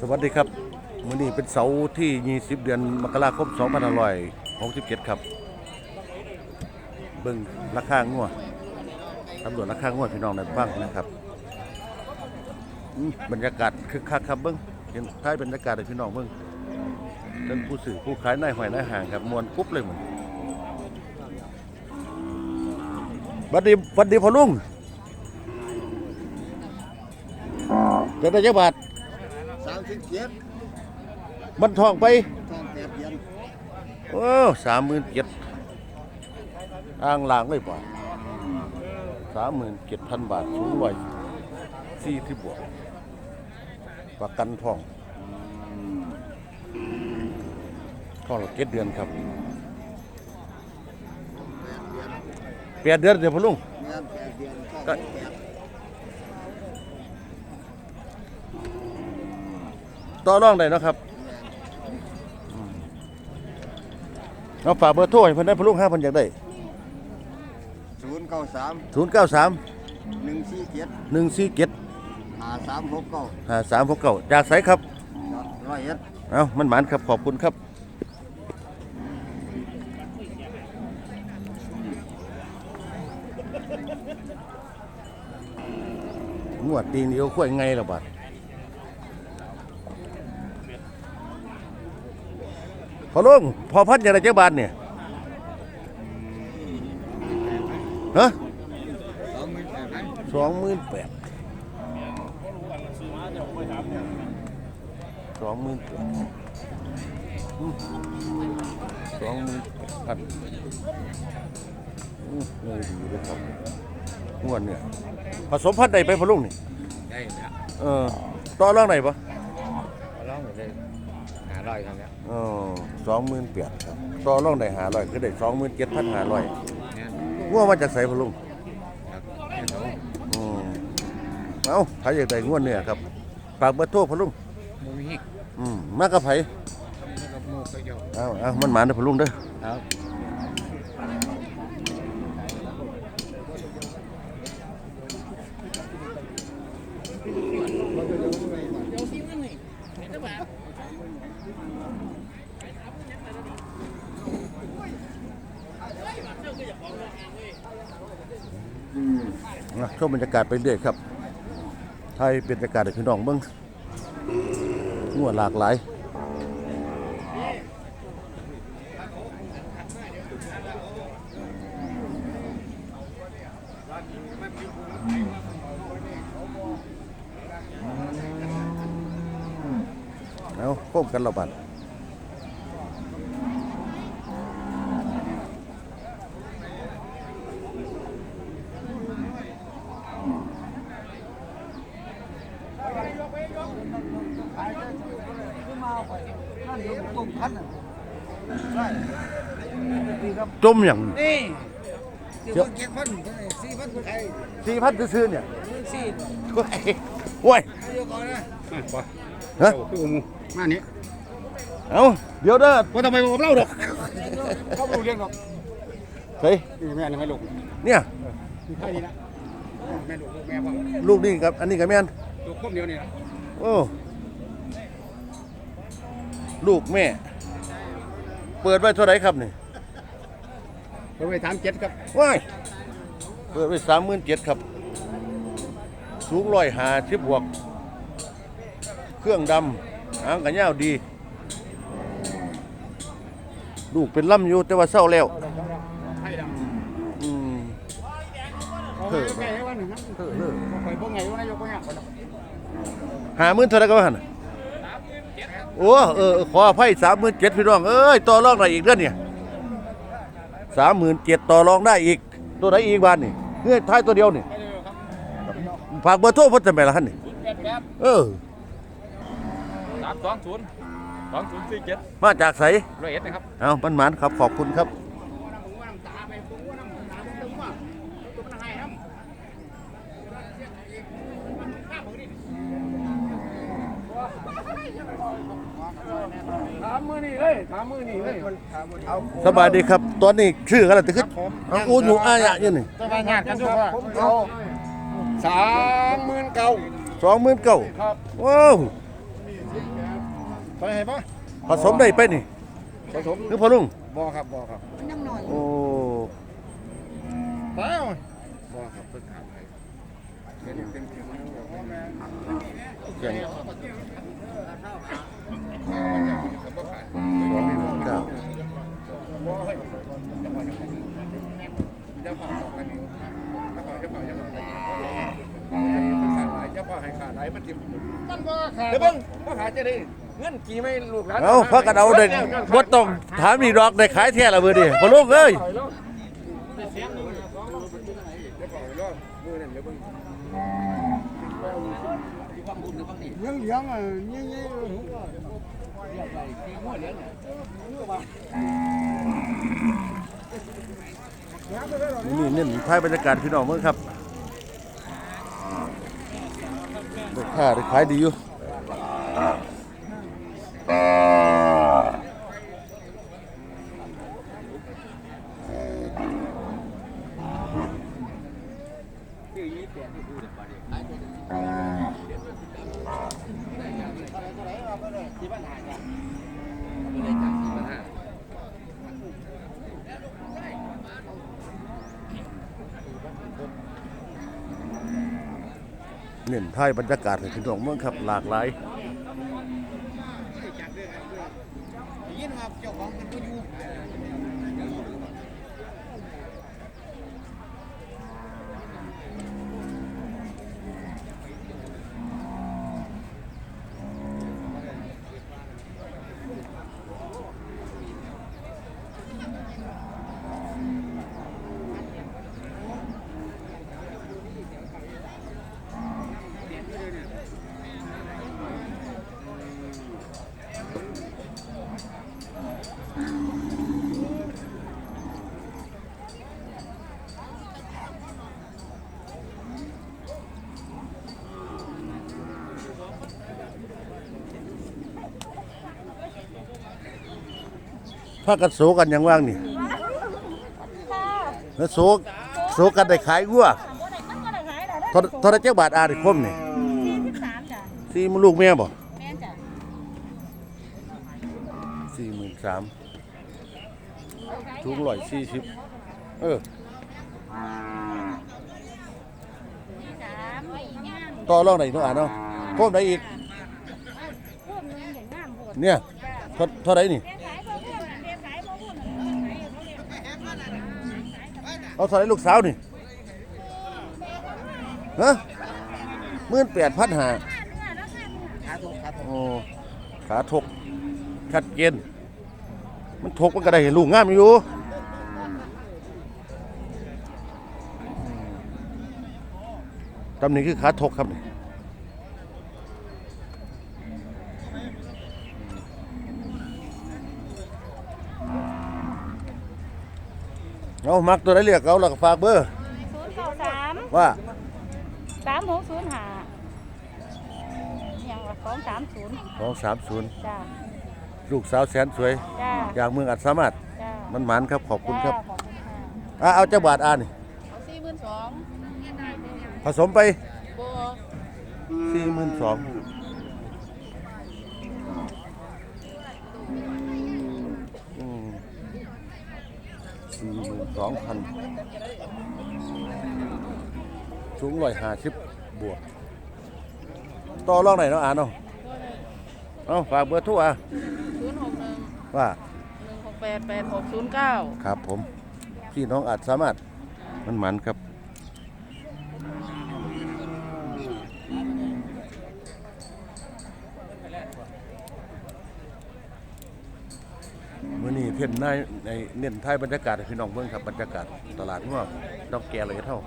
สวัสดีครับมื้อนี้เป็นเสาร์ที่ 20 เดือนมกราคม2567 ครับ เบิ่งราคางัวตำรวจราคางัวพี่น้องในบ้างนะครับอืมบรรยากาศคึกคักครับเบิ่งเห็นท้ายบรรยากาศให้พี่น้องเบิ่งเรื่องผู้สื่อผู้ขายนายหอยนายห่างครับมวนกุ๊บเลยเหมือนบัดดีบัดดีพ่อลุงจะได้จักบาท สามสิบเจ็ดมันทองไปทองแปดเดือนโอ้สามหมื่นเจ็ดอ้างลางเลยป่ะสามหมื่นเจ็ดพันบาทสูงไว้สี่ที่บวกประกันทองทองละเจ็ดเดือนครับแปดเดือนเดี๋ยวพ่อลุงเงินแปดเดือนก็ ก็แปด ต่อรองได้เนาะครับเอาฝากเบอร์โทรให้เพิ่นได้พ่อลุงห้าพันอยากได้ศูนย์เก้าสามศูนย์เก้าสามหนึ่งสี่เจ็ดหนึ่งสี่เจ็ดห้าสามหกเก้าห้าสามหกเก้าจากไสครับร้อยเอ็ดเอามันหมานครับขอบคุณครับงวดตีนเดียวขั้วไงละบาด พอลุงพอพัดอย่างไรเจ้าบาทเนี่ยฮะสองหมื่นแปดพันสองหมื่นแปดสองหมื่นแปดสองหมื่นแปดพันอืมเลยดีเลยครับงวดเนี่ยผสมพันธุ์ใดไปพะลุงนี่ได้แล้วเออต่อร่างไหนปะร้องเลยหา ร้อยครับเนี่ยเออสองหมื่นแปดครับต่อร่างไหนหาร้อยคือได้สองหมื่นเจ็ดพันหาร้อยเนี่ยงัวมาจากไสพะลุงครับเนี่ยเขาอืมเอ้าใครอยากได้งวดเนี่ยครับฝากเบอร์โทรพะลุงมูมีอืมมากกับไผกับมูก็เยอะเอาเอามันหมานเด้อพะลุงเด้อ ครับ ชมบรรยากาศไปเรื่อยครับไทยเป็นบรรยากาศให้พี่น้องเบิ่งงัวหลากหลายเอาพบกันเราบัด จมอย่างนี่สี่พันเจ็ดพันสี่พันคนไทยสี่พันซื้อๆเนี่ยสี่โอ้ยโอ้ยอายุก่อนนะฮะคือมูมานี้เอาเดี๋ยวเด้อว่าทำไมผมเล่าดอกเขาไม่รู้เรื่องหรอกเฮ้ยนี่แม่นี่ไม่ลูกเนี่ยนี่เท่านี้นะแม่ลูกลูกแม่ว่าลูกนี่กับอันนี้กับแม่นลูกครบเดียวนี่นะโอ้ ลูกแม่ เปิดไว้เท่าไหร่ครับนี่เราไปถามเจ็ดครับว้ายเปิดไว้สามหมื่นเจ็ดครับ สูงร้อยหาชิบบวก เครื่องดำหางกันยาวดี ลูกเป็นล่ำอยู่แต่ว่าเศร้าแล้วไทยดำอืมเขาไม่ไงให้วันหนึ่งนะเขาคอยพวกไงว่านายกว่าไงคนละหาหมื่นเท่าไหร่ก็ว่าหันน่ะ โอ้เออขออภัยสามหมื่นเจ็ดพี่น้องเอ้ยต่อรองได้อีกเด้อเนี่ยสามหมื่นเจ็ดต่อรองได้อีก ตัวไหนอีกบ้านนี่เงื่อนท้ายตัวเดียวนี่ไม่ได้ครับฝากเบอร์โทรเพิ่นจะไปละหันนี่แปดแปดเออสามสองศูนย์สองศูนย์สี่เจ็ดมาจากไสร้อยเอ็ดนะครับ เอาปันหมานครับขอบคุณครับ มมือนี่เลยถามมือนี่เลยเอาสบายดีครับ ตอนนี้ชื่ออะไรตึกขึ้นเอาอูอยู่อายะอยู่นี่จะมางานกันด้วยว่าเอาสามหมื่นเก้าสองหมื่นเก้าครับว้าวไปให้ปะผสมได้ไปนี่ผสมหรือพ่อลุงบ่ครับบ่ครับโอ้ไปเอาบ่ครับเพิ่นถามให้ เสียงพ่อขายสองหมื่นเก้าบ่ให้จะพอจะพอสองกันนี้จะพอจะพอจะพอจะพอให้ขาดไหลมันจิ้มมันบ่ขาดเดี๋ยวเบิ่งบ่ขาดจะได้เงินกี่ไม่ลูกหลานเอาพักกันเอาเด็กบ่ต้องถามนี่ดอกได้ขายแท้ละเบอร์ดิพอลุงเอ้ย เลี้ยงเลี้ยงอะนี่นี่นี่เน้นภายบรรยากาศพี่น้องเมืองครับได้ค่าได้ขายดีอยู่ เน้นไทยบรรยากาศให้พี่น้องเมืองครับหลากหลาย ยินครับเจ้าของเป็นผู้อยู่ พากันโศกันอย่างว่างนี่แล้วโศกโศกันได้ขายวัวเท่าเท่าไรเจ้าบาทอาได้คมนี่สี่สิบสามจ้ะสี่มันลูกแม่บ่แม่นจ้ะสี่หมื่นสามถุงร้อยสี่สิบเออสี่สามอีกย่างต่อรองไหนน้องอ่านเนาะคมได้อีกพวกนึงอย่างงามโพดเนี่ยเท่าเท่าไรนี่เรียนขายพวกพวกเรียนขายพวกพวกขายเขาเรียนขาย เอาเท่าไรลูกสาวนี่ฮะหมื่นแปดพันหาเนื้อแล้วค่ะเนื้อขาทกขาทกโอ้ขาทกชัดเจนมันทกมันก็ได้เห็นลูกงามอยู่ตำหนิคือขาทกครับนี่ เอามักตัวได้เรียกเอาแล้วก็ฝากเบอร์ศูนย์เก้าสามว่าสามหกศูนย์ห้าอย่างละสองสามศูนย์สองสามศูนย์จ้าลูกสาวแสนสวย จ้าจากเมืองอัศสามารถจ้ามันหมานครับขอบคุณครับจ้าขอบคุณค่ะอะเอาเจ้าบาทอ่านี่เอาสี่หมื่นสองผสมไปโบสี่หมื่นสอง สี่หมื่นสองพันสูงร้อยห้าสิบบวก ต่อรองไหนอยเนาะอ่านเนาะเอาฝากเบอร์โทั่วอะศูนย์หกหนึ่งว่าหนึ่งหกแปดแปดหกศูนย์เก้าครับผม พี่น้องอาจสามารถมันหมันครับ มื่อนี้เพ่นในในเน้นท้ายบรรยากาศให้พี่น้องเบิ่งครับบรรยากาศตลาดงอกดอกแก่เลยเท่า